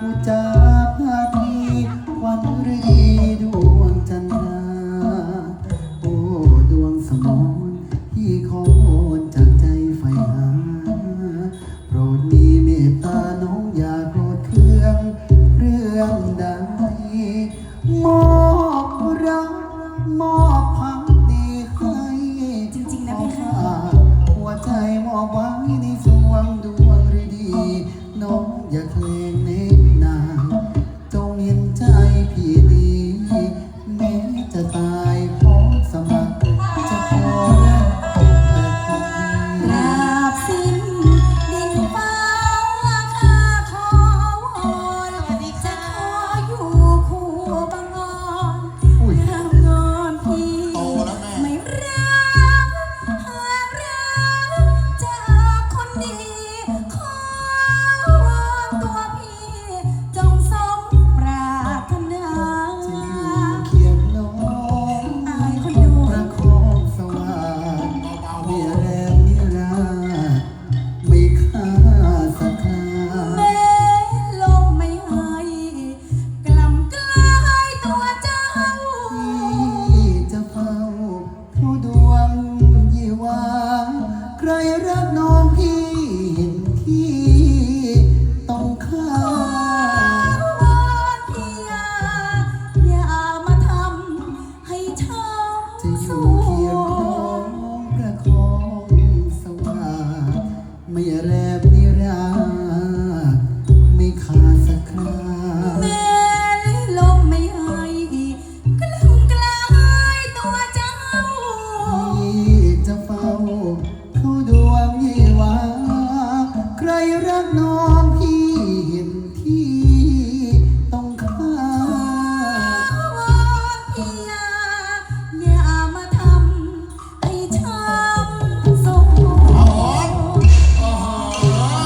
ผู้จาพาทีวันฤดีดวงจันทราโอดวงสมอนที่ขอโอจากใจไฟหา โปรดมีเมตาน้องอย่าโกรธเคืองเรื่องใดมอง สิ่งเคียงข้องประองสว่างไม่แรบนิรา ไม่ขาดสักครา